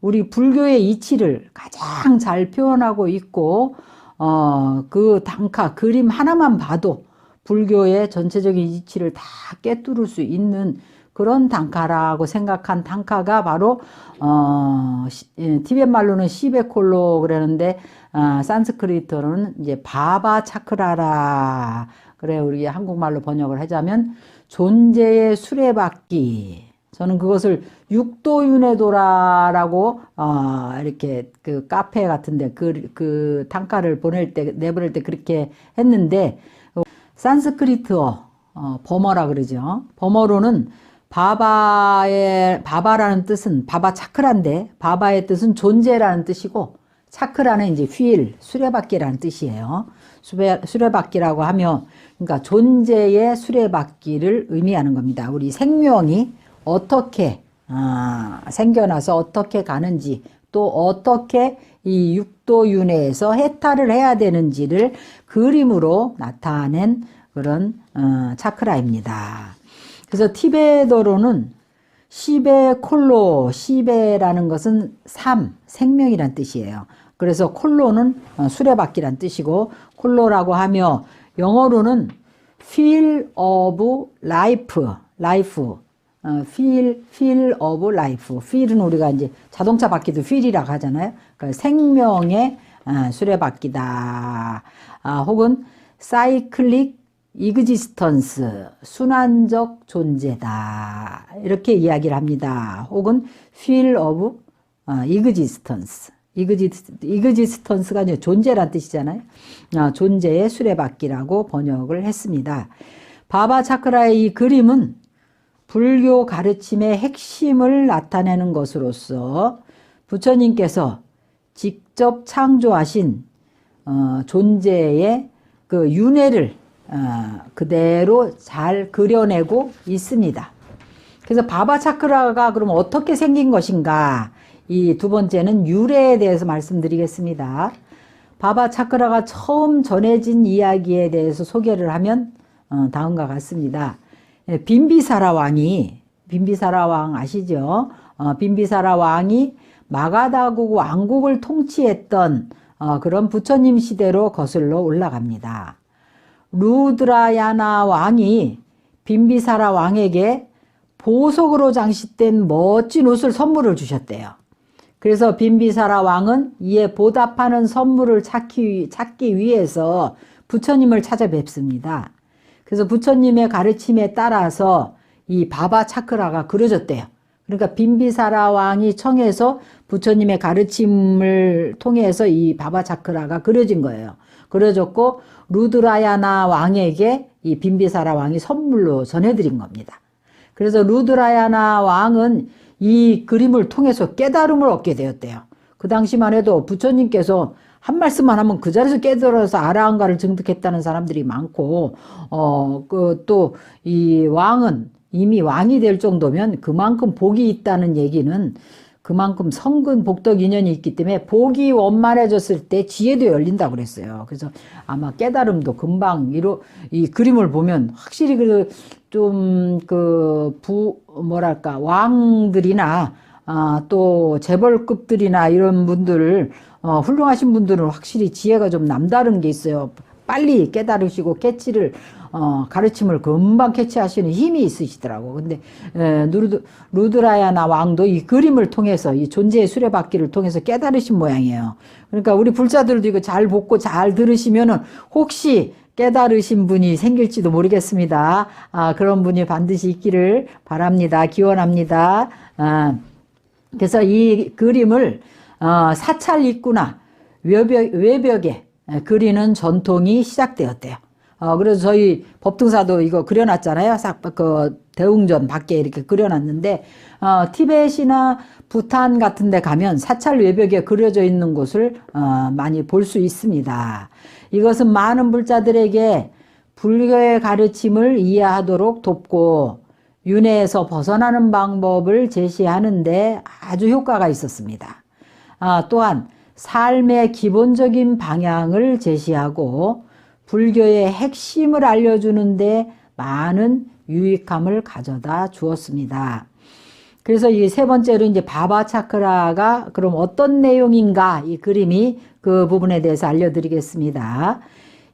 우리 불교의 이치를 가장 잘 표현하고 있고, 어, 그 단카, 그림 하나만 봐도 불교의 전체적인 이치를 다 꿰뚫을 수 있는 그런 단카라고 생각한 단카가 바로, 어, 시- 예, 티벳 말로는 시베콜로 그러는데, 아, 산스크리트로는 이제 바바 차크라라. 그래, 우리 한국말로 번역을 하자면, 존재의 수레바퀴. 저는 그것을 육도윤회도라라고 어, 이렇게 그 카페 같은데 그, 그 단가를 보낼 때 내보낼 때 그렇게 했는데 어, 산스크리트어 어, 버머라 그러죠. 버머로는 바바의 바바라는 뜻은 바바 차크라인데 바바의 뜻은 존재라는 뜻이고 차크라는 이제 휠 수레바퀴라는 뜻이에요. 수레, 수레바퀴라고 하면 그러니까 존재의 수레바퀴를 의미하는 겁니다. 우리 생명이 어떻게 아, 생겨나서 어떻게 가는지 또 어떻게 이 육도윤회에서 해탈을 해야 되는지를 그림으로 나타낸 그런 어, 차크라입니다. 그래서 티베더로는 시베 콜로, 시베라는 것은 삶, 생명이란 뜻이에요. 그래서 콜로는 어, 수레바퀴란 뜻이고 콜로라고 하며 영어로는 feel of life, life, 어, feel, feel of life. feel은 우리가 이제 자동차 바퀴도 feel이라고 하잖아요. 그 생명의 어, 수레바퀴다. 아, 혹은 cyclic existence, 순환적 존재다. 이렇게 이야기를 합니다. 혹은 feel of 어, existence. existence가 이제 존재란 뜻이잖아요. 아, 존재의 수레바퀴라고 번역을 했습니다. 바바 차크라의 이 그림은 불교 가르침의 핵심을 나타내는 것으로서 부처님께서 직접 창조하신 어, 존재의 그 윤회를 어, 그대로 잘 그려내고 있습니다. 그래서 바바 차크라가 그럼 어떻게 생긴 것인가? 이 두 번째는 유래에 대해서 말씀드리겠습니다. 바바 차크라가 처음 전해진 이야기에 대해서 소개를 하면 어, 다음과 같습니다. 예, 빈비사라 왕이 빈비사라 왕 아시죠? 어, 빈비사라 왕이 마가다국 왕국을 통치했던 어, 그런 부처님 시대로 거슬러 올라갑니다. 루드라야나 왕이 빈비사라 왕에게 보석으로 장식된 멋진 옷을 선물을 주셨대요. 그래서 빈비사라 왕은 이에 보답하는 선물을 찾기, 찾기 위해서 부처님을 찾아뵙습니다. 그래서 부처님의 가르침에 따라서 이 바바 차크라가 그려졌대요. 그러니까 빈비사라 왕이 청해서 부처님의 가르침을 통해서 이 바바 차크라가 그려진 거예요. 그려졌고 루드라야나 왕에게 이 빈비사라 왕이 선물로 전해드린 겁니다. 그래서 루드라야나 왕은 이 그림을 통해서 깨달음을 얻게 되었대요. 그 당시만 해도 부처님께서 한 말씀만 하면 그 자리에서 깨달아서 아라한가를 증득했다는 사람들이 많고, 어, 그 또 이 왕은 이미 왕이 될 정도면 그만큼 복이 있다는 얘기는 그만큼 성근 복덕 인연이 있기 때문에 복이 원만해졌을 때 지혜도 열린다고 그랬어요. 그래서 아마 깨달음도 금방 이로 이 그림을 보면 확실히 그 좀그 부 뭐랄까 왕들이나 아, 또 재벌급들이나 이런 분들 어, 훌륭하신 분들은 확실히 지혜가 좀 남다른 게 있어요. 빨리 깨달으시고 캐치를 어, 가르침을 금방 캐치하시는 힘이 있으시더라고. 근데 에, 루드, 루드라야나 왕도 이 그림을 통해서 이 존재의 수레바퀴를 통해서 깨달으신 모양이에요. 그러니까 우리 불자들도 이거 잘 보고 잘 들으시면은 혹시 깨달으신 분이 생길지도 모르겠습니다. 아, 그런 분이 반드시 있기를 바랍니다. 기원합니다. 아, 그래서 이 그림을 어, 사찰 입구나 외벽, 외벽에 그리는 전통이 시작되었대요. 어, 그래서 저희 법등사도 이거 그려놨잖아요. 싹, 그, 대웅전 밖에 이렇게 그려놨는데, 어, 티벳이나 부탄 같은 데 가면 사찰 외벽에 그려져 있는 곳을, 어, 많이 볼 수 있습니다. 이것은 많은 불자들에게 불교의 가르침을 이해하도록 돕고, 윤회에서 벗어나는 방법을 제시하는데 아주 효과가 있었습니다. 아, 또한 삶의 기본적인 방향을 제시하고 불교의 핵심을 알려주는데 많은 유익함을 가져다 주었습니다. 그래서 이 세 번째로 이제 바바 차크라가 그럼 어떤 내용인가 이 그림이 그 부분에 대해서 알려드리겠습니다.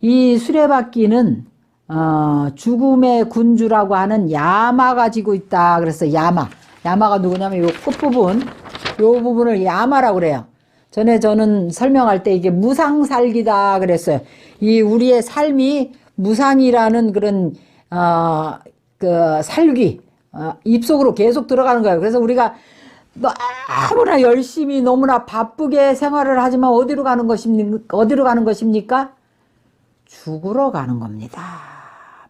이 수레바퀴는 어, 죽음의 군주라고 하는 야마가 지고 있다. 그래서 야마. 야마가 누구냐면 요 끝부분, 요 부분을 야마라고 그래요. 전에 저는 설명할 때 이게 무상살기다 그랬어요. 이 우리의 삶이 무상이라는 그런, 어, 그 살기, 어, 입속으로 계속 들어가는 거예요. 그래서 우리가 너무나 열심히 너무나 바쁘게 생활을 하지만 어디로 가는 것입니까? 어디로 가는 것입니까? 죽으러 가는 겁니다.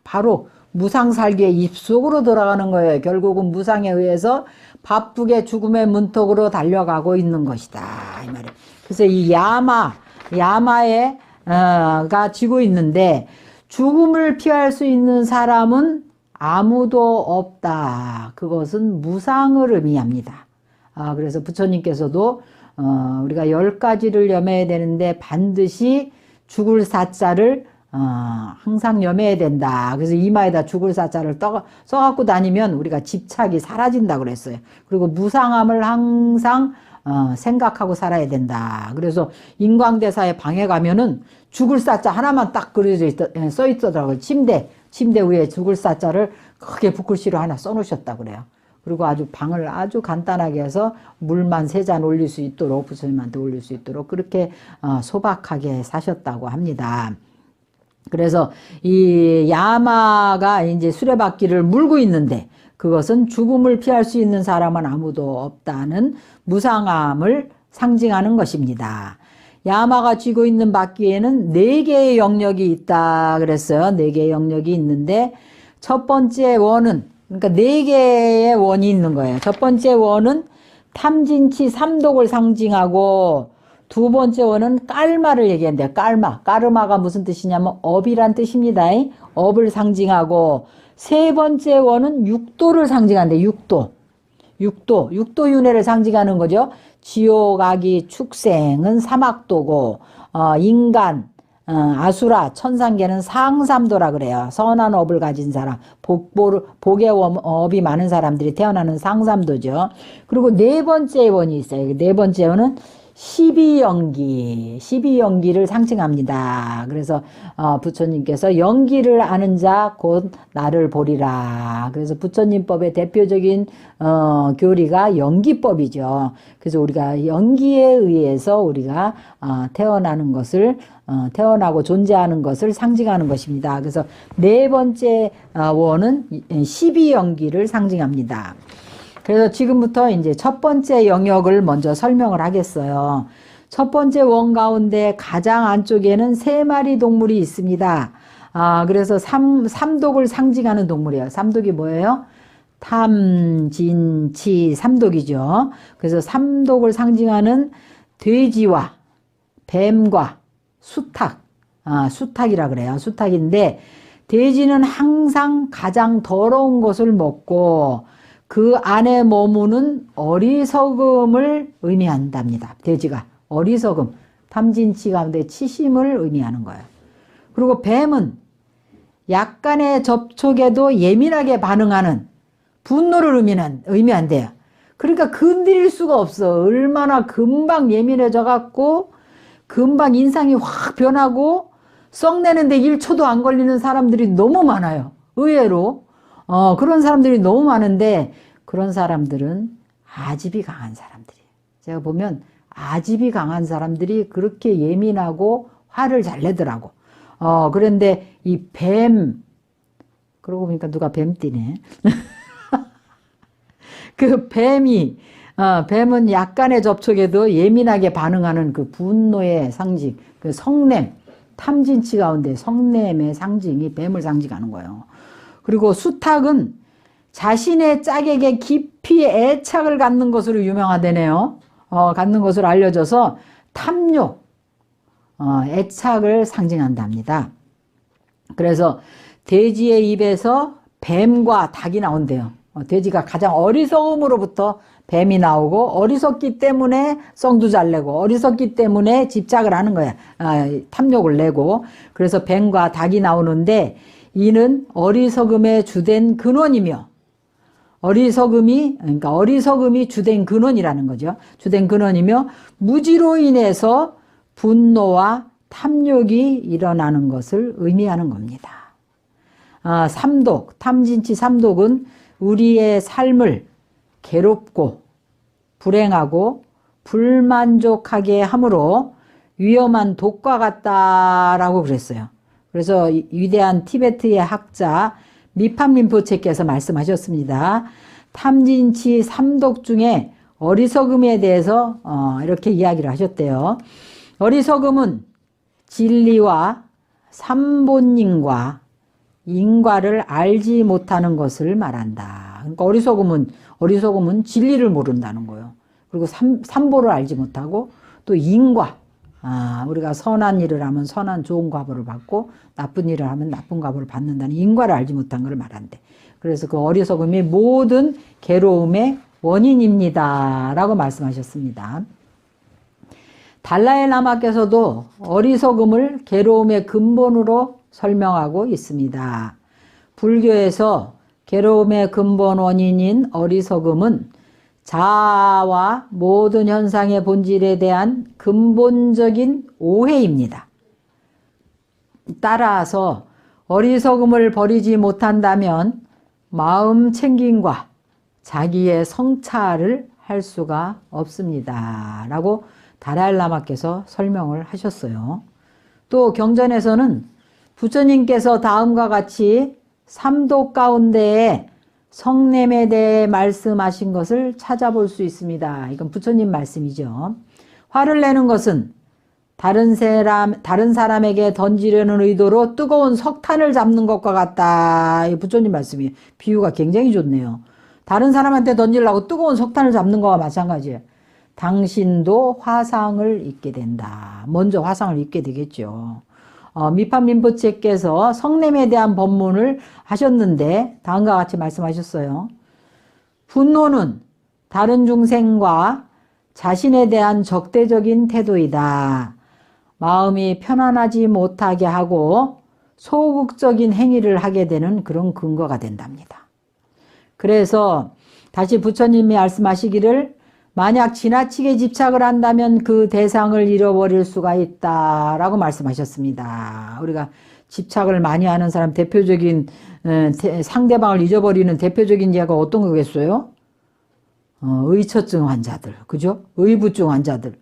바로 무상 살기의 입속으로 들어가는 거예요. 결국은 무상에 의해서 바쁘게 죽음의 문턱으로 달려가고 있는 것이다. 이 말이에요. 그래서 이 야마, 야마에, 어, 가 지고 있는데 죽음을 피할 수 있는 사람은 아무도 없다. 그것은 무상을 의미합니다. 아, 그래서 부처님께서도 어, 우리가 열 가지를 염해야 되는데 반드시 죽을 사자를 어, 항상 염해야 된다. 그래서 이마에다 죽을 사자를 떠, 써갖고 다니면 우리가 집착이 사라진다 그랬어요. 그리고 무상함을 항상 어, 생각하고 살아야 된다. 그래서 인광대사에 방에 가면은 죽을 사자 하나만 딱 그려져 있, 예, 써 있더라고요. 침대, 침대 위에 죽을 사자를 크게 붓글씨로 하나 써놓으셨다 그래요. 그리고 아주 방을 아주 간단하게 해서 물만 세 잔 올릴 수 있도록 부처님한테 올릴 수 있도록 그렇게 어, 소박하게 사셨다고 합니다. 그래서 이 야마가 이제 수레바퀴를 물고 있는데 그것은 죽음을 피할 수 있는 사람은 아무도 없다는 무상함을 상징하는 것입니다. 야마가 쥐고 있는 바퀴에는 네 개의 영역이 있다 그랬어요. 네 개의 영역이 있는데 첫 번째 원은 그러니까 네 개의 원이 있는 거예요. 첫 번째 원은 탐진치 삼독을 상징하고 두 번째 원은 깔마를 얘기한대요. 깔마. 까르마가 무슨 뜻이냐면 업이란 뜻입니다. 업을 상징하고 세 번째 원은 육도를 상징한대. 육도. 육도. 육도윤회를 상징하는 거죠. 지옥, 악이, 축생은 사막도고 어, 인간, 어, 아수라, 천상계는 상삼도라 그래요. 선한 업을 가진 사람, 복보를, 복의 업- 업이 많은 사람들이 태어나는 상삼도죠. 그리고 네 번째 원이 있어요. 네 번째 원은 12연기, 12연기를 상징합니다. 그래서 어, 부처님께서 연기를 아는 자 곧 나를 보리라. 그래서 부처님법의 대표적인 어, 교리가 연기법이죠. 그래서 우리가 연기에 의해서 우리가 어, 태어나는 것을 어, 태어나고 존재하는 것을 상징하는 것입니다. 그래서 네 번째 어, 원은 12연기를 상징합니다. 그래서 지금부터 이제 첫 번째 영역을 먼저 설명을 하겠어요. 첫 번째 원 가운데 가장 안쪽에는 세 마리 동물이 있습니다. 아, 그래서 삼, 삼독을 상징하는 동물이에요. 삼독이 뭐예요? 탐, 진, 치, 삼독이죠. 그래서 삼독을 상징하는 돼지와 뱀과 수탉, 아, 수탉이라 그래요. 수탉인데, 돼지는 항상 가장 더러운 것을 먹고, 그 안에 머무는 어리석음을 의미한답니다. 돼지가. 어리석음. 탐진치 가운데 치심을 의미하는 거예요. 그리고 뱀은 약간의 접촉에도 예민하게 반응하는 분노를 의미한, 의미한대요. 그러니까 건드릴 수가 없어. 얼마나 금방 예민해져 갖고, 금방 인상이 확 변하고, 썩내는데 1초도 안 걸리는 사람들이 너무 많아요. 의외로. 어, 그런 사람들이 너무 많은데, 그런 사람들은 아집이 강한 사람들이에요. 제가 보면 아집이 강한 사람들이 그렇게 예민하고 화를 잘 내더라고. 어, 그런데 이 뱀, 그러고 보니까 누가 뱀띠네. 그 뱀이, 어, 뱀은 약간의 접촉에도 예민하게 반응하는 그 분노의 상징, 그 성냄, 탐진치 가운데 성냄의 상징이 뱀을 상징하는 거예요. 그리고 수탉은 자신의 짝에게 깊이 애착을 갖는 것으로 유명하다네요. 어, 갖는 것으로 알려져서 탐욕, 어, 애착을 상징한답니다. 그래서 돼지의 입에서 뱀과 닭이 나온대요. 어, 돼지가 가장 어리석음으로부터 뱀이 나오고 어리석기 때문에 썽도 잘 내고 어리석기 때문에 집착을 하는 거야. 아, 탐욕을 내고 그래서 뱀과 닭이 나오는데 이는 어리석음의 주된 근원이며 어리석음이 그러니까 어리석음이 주된 근원이라는 거죠. 주된 근원이며 무지로 인해서 분노와 탐욕이 일어나는 것을 의미하는 겁니다. 아, 삼독, 탐진치 삼독은 우리의 삶을 괴롭고 불행하고 불만족하게 함으로 위험한 독과 같다라고 그랬어요. 그래서 이 위대한 티베트의 학자 미판 민포체께서 말씀하셨습니다. 탐진치 삼독 중에 어리석음에 대해서 어, 이렇게 이야기를 하셨대요. 어리석음은 진리와 삼본인과 인과를 알지 못하는 것을 말한다. 그러니까 어리석음은 어리석음은 진리를 모른다는 거예요. 그리고 삼, 삼보를 알지 못하고 또 인과 아, 우리가 선한 일을 하면 선한 좋은 과보를 받고 나쁜 일을 하면 나쁜 과보를 받는다는 인과를 알지 못한 것을 말한대. 그래서 그 어리석음이 모든 괴로움의 원인입니다. 라고 말씀하셨습니다. 달라의 라마께서도 어리석음을 괴로움의 근본으로 설명하고 있습니다. 불교에서 괴로움의 근본 원인인 어리석음은 자아와 모든 현상의 본질에 대한 근본적인 오해입니다. 따라서 어리석음을 버리지 못한다면 마음 챙김과 자기의 성찰을 할 수가 없습니다. 라고 다랄라마께서 설명을 하셨어요. 또 경전에서는 부처님께서 다음과 같이 삼도 가운데에 성냄에 대해 말씀하신 것을 찾아볼 수 있습니다. 이건 부처님 말씀이죠. 화를 내는 것은 다른 사람, 다른 사람에게 던지려는 의도로 뜨거운 석탄을 잡는 것과 같다. 이 부처님 말씀이 비유가 굉장히 좋네요. 다른 사람한테 던지려고 뜨거운 석탄을 잡는 거와 마찬가지예요. 당신도 화상을 입게 된다. 먼저 화상을 입게 되겠죠. 어, 미판민보체께서 성냄에 대한 법문을 하셨는데 다음과 같이 말씀하셨어요. 분노는 다른 중생과 자신에 대한 적대적인 태도이다. 마음이 편안하지 못하게 하고 소극적인 행위를 하게 되는 그런 근거가 된답니다. 그래서 다시 부처님이 말씀하시기를 만약 지나치게 집착을 한다면 그 대상을 잃어버릴 수가 있다라고 말씀하셨습니다. 우리가 집착을 많이 하는 사람 대표적인 에, 대- 상대방을 잊어버리는 대표적인 예가 어떤 거겠어요? 어, 의처증 환자들, 그죠? 의부증 환자들.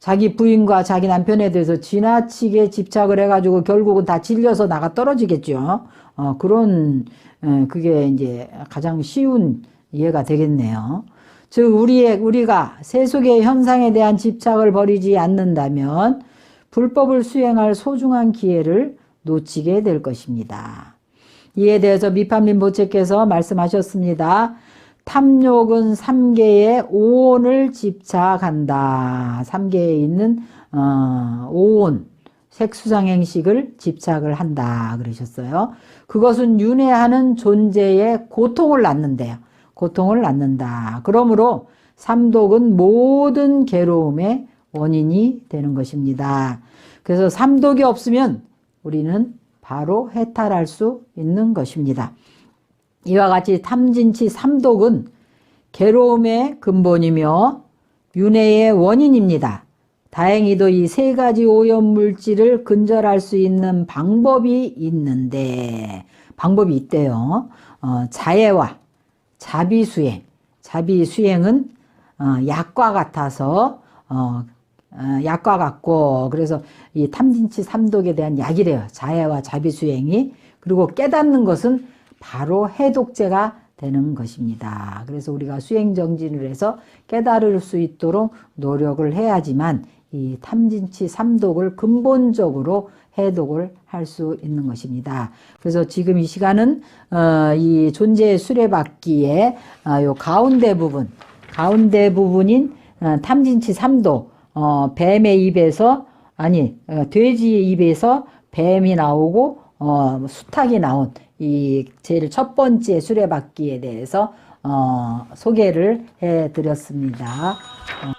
자기 부인과 자기 남편에 대해서 지나치게 집착을 해가지고 결국은 다 질려서 나가 떨어지겠죠. 어, 그런, 에, 그게 이제 가장 쉬운 이해가 되겠네요. 즉, 우리의, 우리가 세속의 현상에 대한 집착을 버리지 않는다면 불법을 수행할 소중한 기회를 놓치게 될 것입니다. 이에 대해서 미판민 보체께서 말씀하셨습니다. 탐욕은 삼계의 오온을 집착한다. 삼계에 있는 어, 오온, 색수상행식을 집착을 한다. 그러셨어요. 그것은 윤회하는 존재의 고통을 낳는데요. 고통을 낳는다. 그러므로 삼독은 모든 괴로움의 원인이 되는 것입니다. 그래서 삼독이 없으면 우리는 바로 해탈할 수 있는 것입니다. 이와 같이 탐진치 삼독은 괴로움의 근본이며 윤회의 원인입니다. 다행히도 이 세 가지 오염 물질을 근절할 수 있는 방법이 있는데 방법이 있대요. 어, 자해와 자비수행. 자비수행은 어, 약과 같아서 어, 어, 약과 같고 그래서 이 탐진치 삼독에 대한 약이래요. 자해와 자비수행이 그리고 깨닫는 것은 바로 해독제가 되는 것입니다. 그래서 우리가 수행 정진을 해서 깨달을 수 있도록 노력을 해야지만 이 탐진치 삼독을 근본적으로 해독을 할 수 있는 것입니다. 그래서 지금 이 시간은 어, 이 존재의 수레바퀴의 어, 요 가운데 부분, 가운데 부분인 어, 탐진치 삼독, 어, 뱀의 입에서 아니 어, 돼지의 입에서 뱀이 나오고 어, 수탉이 나온 이 제일 첫 번째 수레바퀴에 대해서 어, 소개를 해드렸습니다. 어.